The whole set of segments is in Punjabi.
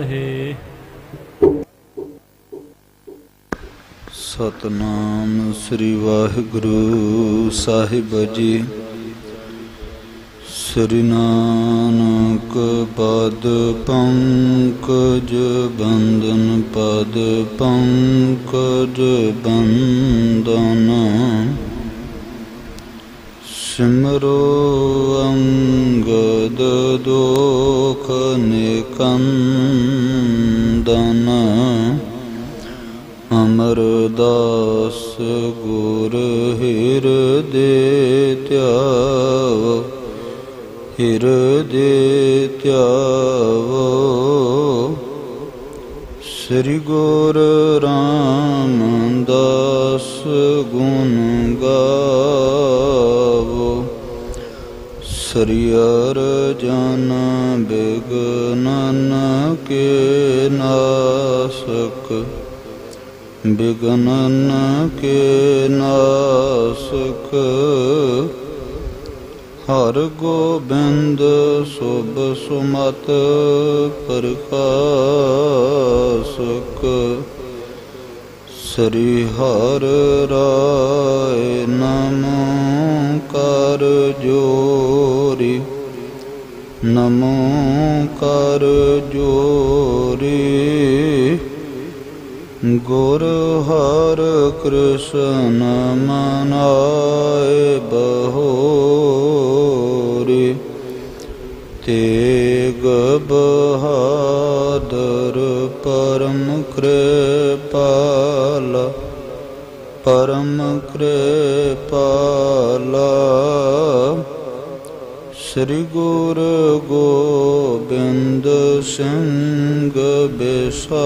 ਹੈ ਸਤਨਾਮ ਸ੍ਰੀ ਵਾਹਿਗੁਰੂ ਸਾਹਿਬ ਜੀ। ਸ੍ਰੀ ਨਾਨਕ ਪਦ ਪੰਕਜ ਬੰਦਨ ਪਦ ਪੰਕਜ ਬੰਦਨ ਸਿਮਰੋ ਅੰਗਦ ਦੋਖ ਨਿਕੰਦਨ ਅਮਰਦਾਸ ਗੁਰ ਹਿਰਦੇ ਧਿਆਵ ਹਿਰਦੇ ਧਿਆਵ। ਸ੍ਰੀ ਗੁਰ ਰਾਮਦਾਸ ਗੁਣ ਗਾਵੋ। ਸ੍ਰੀ ਅਰਜਨ ਬਿਗਨਨ ਕੇ ਨਾਸਕ। ਬਿਗਨਨ ਕੇ ਨਾਸਕ। ਹਰ ਗੋਬਿੰਦ ਸੁਭ ਸੁਮਤ ਪ੍ਰਕਾਸ਼ਕ। ਸ੍ਰੀ ਹਰ ਰਾਏ ਨਮੋ ਕਰ ਜੋਰੀ, ਨਮੋ ਕਰ ਜੋਰੀ। ਗੁਰ ਹਰ ਕ੍ਰਿਸ਼ਨ ਮਨਾਏ ਬਹੋਰੀ। ਤੇਗ ਬਹਾਦਰ ਪਰਮ ਕਿਰਪਾਲ, ਪਰਮ ਕਿਰਪਾਲਾ। ਸ੍ਰੀ ਗੁਰ ਗੋਬਿੰਦ ਸਿੰਘ ਬਿਸਾਲ।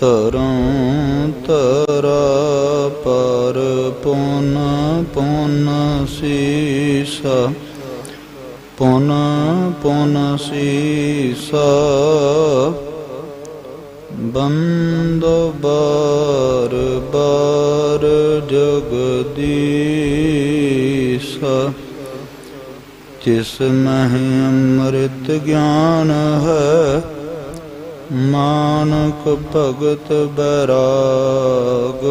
ਤਰੋਂ ਤਰਾ ਪਰ ਪੁਨ ਪੁਨ ਸੀਸਾ, ਪੁਨ ਪੁਨ ਸੀਸਾ। ਬੰਦ ਬਾਰ ਬਾਰ ਜਗਦੀ ਤਿਸ ਮਹਿ ਅੰਮ੍ਰਿਤ ਗਿਆਨ ਹੈ, ਮਾਨਕ ਭਗਤ ਬੈਰਾਗ।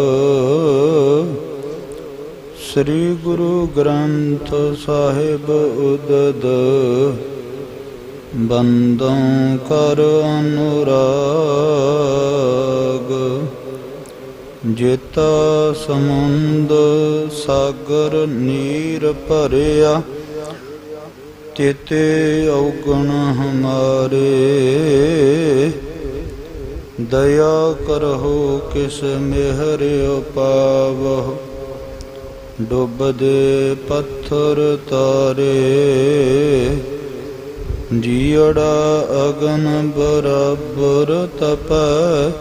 ਸ੍ਰੀ ਗੁਰੂ ਗ੍ਰੰਥ ਸਾਹਿਬ ਉਦਦ ਬੰਦੋਂ ਕਰ ਅਨੁਰਾਗ। ਜਿਤਾ ਸਮੁੰਦ ਸਾਗਰ ਨੀਰ ਭਰਿਆ ਚੇਤੇ ਔਗਣ ਹਮਾਰੇ। ਦਇਆ ਕਰਹੁ ਕਿਸ ਮਿਹਰ ਉਪਾਵਹੁ। ਡੁੱਬਦੇ ਪੱਥਰ ਤਾਰੇ। ਜੀੜਾ ਅਗਨ ਬਰਾਬਰ ਤਪੈ।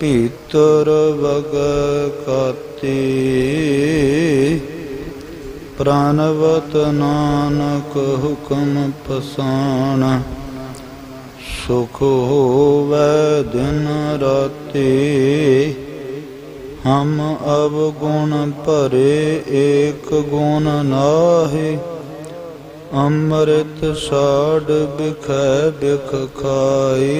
ਭੀਤਰ ਵਗ ਕਾਤੀ। ਪ੍ਰਾਨਵਤ ਨਾਨਕ ਹੁਕਮ ਪਸਾਣ। ਸੁਖ ਹੋਵੈ ਦਿਨ ਰਾਤੀ, ਹਮ ਅਵਗੁਣ ਭਰੇ ਏਕ ਗੁਣ ਨਾਹੀ। ਅੰਮ੍ਰਿਤ ਸਾਡ ਬਿਖੈ ਬਿਖ ਖਾਈ।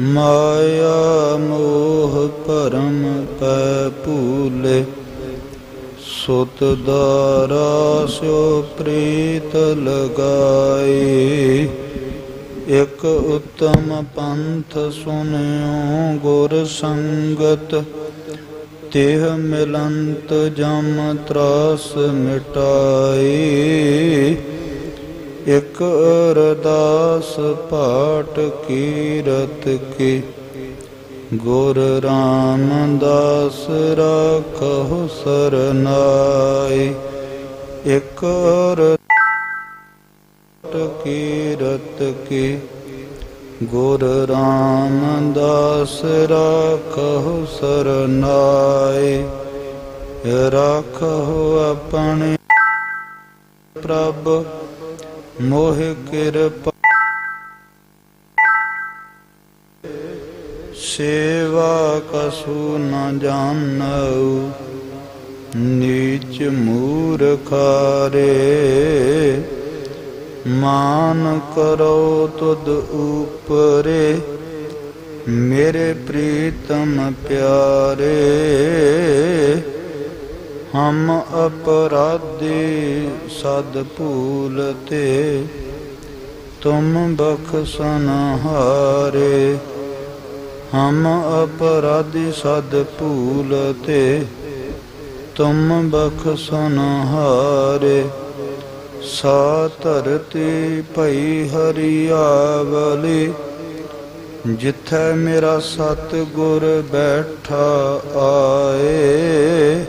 ਮਾਇਆ ਮੋਹ ਪਰਮ ਪੈ ਭੂਲੇ। ਸੁਤ ਦਾਰਾ ਸਿਓ ਪ੍ਰੀਤ ਲਗਾਈ। ਇਕ ਉਤਮ ਪੰਥ ਸੁਨਿਓ ਗੁਰ ਸੰਗਤ, ਤਿਹ ਮਿਲੰਤ ਜਮ ਤਰਾਸ ਮਿਟਾਈ। ਇਕ ਅਰਦਾਸ ਪਾਟ ਕੀਰਤ ਕੀ ਗੁਰ ਰਾਮਦਾਸ ਰਾਖਹੁ ਸਰਨਾਈ ਇਕ ਅਰਦਾਸ ਕੀਰਤ ਕੀ। ਗੁਰ ਰਾਮਦਾਸ ਰਾਖਹੁ ਸਰਨਾਈ ਰਾਖਹੁ ਆਪਣੇ ਪ੍ਰਭ। ਮੋਹ ਕਿਰਪਾ ਸੇਵਾ ਕਸੂ ਨ ਜਾਣਉ, ਨੀਚ ਮੂਰਖਾਰੇ। ਮਾਨ ਕਰੋ ਤੁਧ ਉਪਰੇ, ਮੇਰੇ ਪ੍ਰੀਤਮ ਪਿਆਰੇ। ਹਮ ਅਪਰਾਧੀ ਸਦ ਭੂਲ ਤੇ, ਤੁਮ ਬਖਸ਼ਨ ਹਾਰੇ ਹਮ ਅਪਰਾਧੀ ਸਦ ਭੂਲ ਤੇ, ਤੁਮ ਬਖਸ਼ਨ ਹਾਰੇ। ਸਾ ਧਰਤੀ ਭਈ ਹਰਿਆਵਲੀ, ਜਿੱਥੈ ਮੇਰਾ ਸਤ ਗੁਰ ਬੈਠਾ ਆਏ।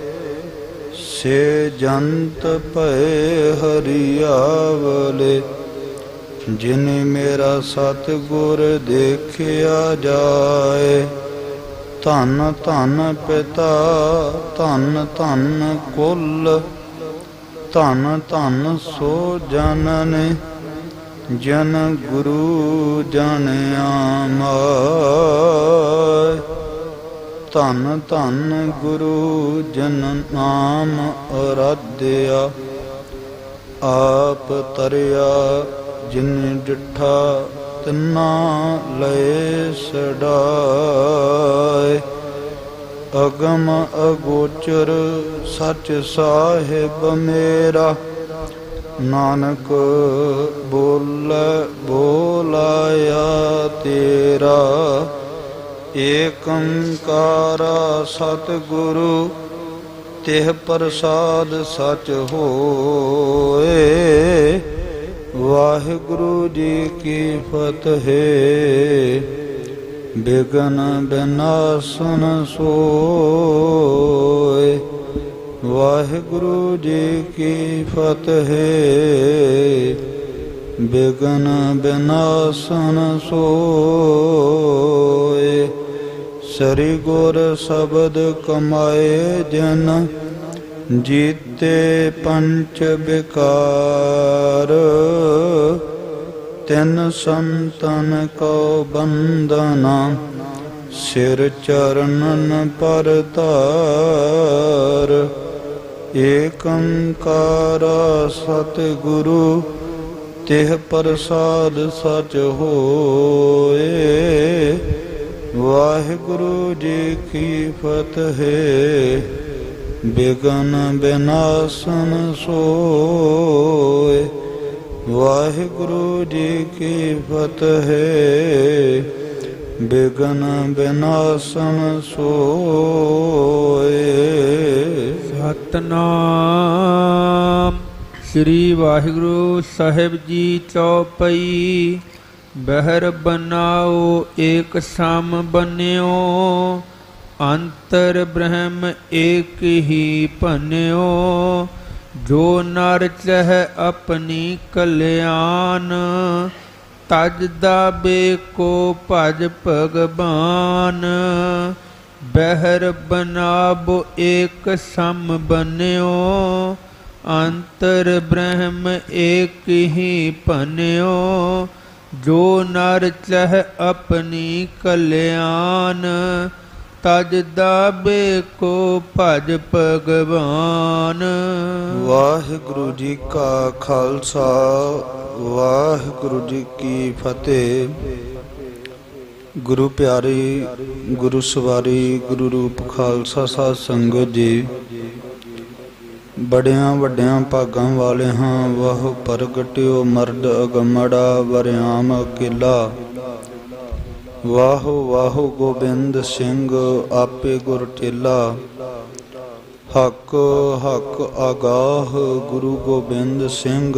ਸੇ ਜੰਤ ਭਏ ਹਰਿਆਵਲੇ ਜਿਨੇ ਮੇਰਾ ਸਤ ਗੁਰ ਦੇਖਿਆ ਜਾਏ, ਧੰਨ ਧੰਨ ਪਿਤਾ, ਧੰਨ ਧੰਨ ਕੁੱਲ, ਧੰਨ ਧੰਨ ਸੋ ਜਨਨ, ਜਨ ਗੁਰੂ ਜਨ ਆਮਾਇ ਧੰਨ ਧੰਨ ਗੁਰੂ ਜਨ ਨਾਮ ਅਰਾਧਿਆ, ਆਪ ਤਰਿਆ ਜਿਨ ਡਿਠਾ ਤਿਨਾ ਲਏ ਸੜਾਏ ਅਗਮ ਅਗੋਚਰ ਸੱਚ ਸਾਹਿਬ ਮੇਰਾ। ਨਾਨਕ ਬੋਲ ਬੋਲਾਇਆ ਤੇਰਾ। ਏਕੰਕਾਰ ਸਤਿਗੁਰੂ, ਤਿਹ ਪ੍ਰਸਾਦ ਸਚ ਹੋਏ। ਵਾਹਿਗੁਰੂ ਜੀ ਕੀ ਫਤਿਹ। ਬਿਗਨ ਬਿਨਾਸਨ ਸੋਏ। ਵਾਹਿਗੁਰੂ ਜੀ ਕੀ ਫਤਿਹ। ਬਿਗਨ ਬਿਨਾਸਨ ਸੋਏ। ਸ੍ਰੀ ਗੁਰ ਸ਼ਬਦ ਕਮਾਏ ਜਨ ਜੀਤੇ ਪੰਚ ਵਿਕਾਰ, ਤਿੰਨ ਸੰਤਨ ਕੋ ਬੰਦਨਾ ਸਿਰ ਚਰਨਨ ਪਰਤਾਰ ਏਕੰਕਾਰ ਸਤਿਗੁਰੂ, ਤਿਹ ਪ੍ਰਸਾਦ ਸਚ ਹੋਏ। ਵਾਹਿਗੁਰੂ ਜੀ ਕੀ ਫਤਿਹ। ਬਿਗਨ ਬਿਨਾਸਨ ਸੋਏ। ਵਾਹਿਗੁਰੂ ਜੀ ਕੀ ਫਤਿਹ। ਬਿਗਨ ਬਿਨਾਸਨ ਸੋਏ। ਸਤਨਾਮ। ਸ੍ਰੀ ਵਾਹਿਗੁਰੂ ਸਾਹਿਬ ਜੀ ਚੌਪਈ। ਬਹਿਰ ਬਨਾਓ ਏਕ ਸਮ ਬਨਿਓ ਅੰਤਰ ਬ੍ਰਹਮ ਏਕ ਹੀ ਭਨਿਓ, ਜੋ ਨਰ ਚਹਿ ਆਪਣੀ ਕਲਿਆਣ, ਤਜ ਦਾਬੇ ਕੋ ਭਜ ਭਗਵਾਨ। ਬਹਿਰ ਬਨਾਬੋ ਏਕ ਸਮ ਬਨਿਓ, ਅੰਤਰ ਬ੍ਰਹਮ ਏਕ ਹੀ ਭਨਿਓ, ਜੋ ਨਰ ਚਹਿ ਆਪਣੀ ਕਲਿਆਣ। ਤਜ ਦਾਬੇ ਕੋ ਭਜ ਭਗਵਾਨ। ਵਾਹਿਗੁਰੂ ਜੀ ਕਾ ਖਾਲਸਾ, ਵਾਹਿਗੁਰੂ ਜੀ ਕੀ ਫਤਿਹ। ਗੁਰੂ ਪਿਆਰੀ, ਗੁਰੂ ਸਵਾਰੀ, ਗੁਰੂ ਰੂਪ ਖਾਲਸਾ ਸਾਧ ਸੰਗਤ ਜੀ। ਬੜਿਆਂ ਵੱਡਿਆਂ ਭਾਗਾਂ ਵਾਲੇ ਹਾਂ ਵਾਹ ਪ੍ਰਗਟਿਓ ਮਰਦ ਅਗਮੜਾ, ਵਰਿਆਮ ਅਕੇਲਾ। ਵਾਹ ਵਾਹ ਗੋਬਿੰਦ ਸਿੰਘ, ਆਪੇ ਗੁਰ ਚੇਲਾ ਹੱਕ ਹੱਕ ਆਗਾਹ ਗੁਰੂ ਗੋਬਿੰਦ ਸਿੰਘ।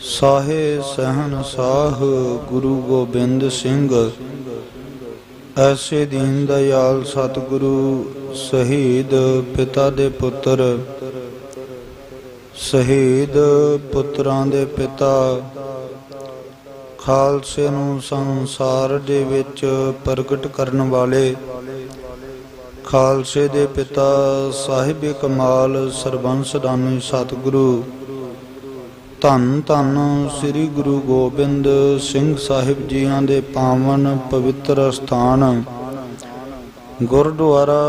ਸਾਹੇ ਸਹਨ ਸਾਹ ਗੁਰੂ ਗੋਬਿੰਦ ਸਿੰਘ। ਐਸੇ ਦੀਨ ਦਇਆਲ ਸਤਿਗੁਰੂ, ਸ਼ਹੀਦ ਪਿਤਾ ਦੇ ਪੁੱਤਰ। ਸ਼ਹੀਦ ਪੁੱਤਰਾਂ ਦੇ ਪਿਤਾ ਖਾਲਸੇ ਨੂੰ ਸੰਸਾਰ ਦੇ ਵਿੱਚ ਪ੍ਰਗਟ ਕਰਨ ਵਾਲੇ ਖਾਲਸੇ ਦੇ ਪਿਤਾ ਸਾਹਿਬ ਕਮਾਲ ਸਰਬੰਸ ਦਾਨੀ ਸਤਿਗੁਰੂ। ਧੰਨ ਧੰਨ ਸ੍ਰੀ ਗੁਰੂ ਗੋਬਿੰਦ ਸਿੰਘ ਸਾਹਿਬ ਜੀਆਂ ਦੇ ਪਾਵਨ ਪਵਿੱਤਰ ਸਥਾਨ। ਗੁਰਦੁਆਰਾ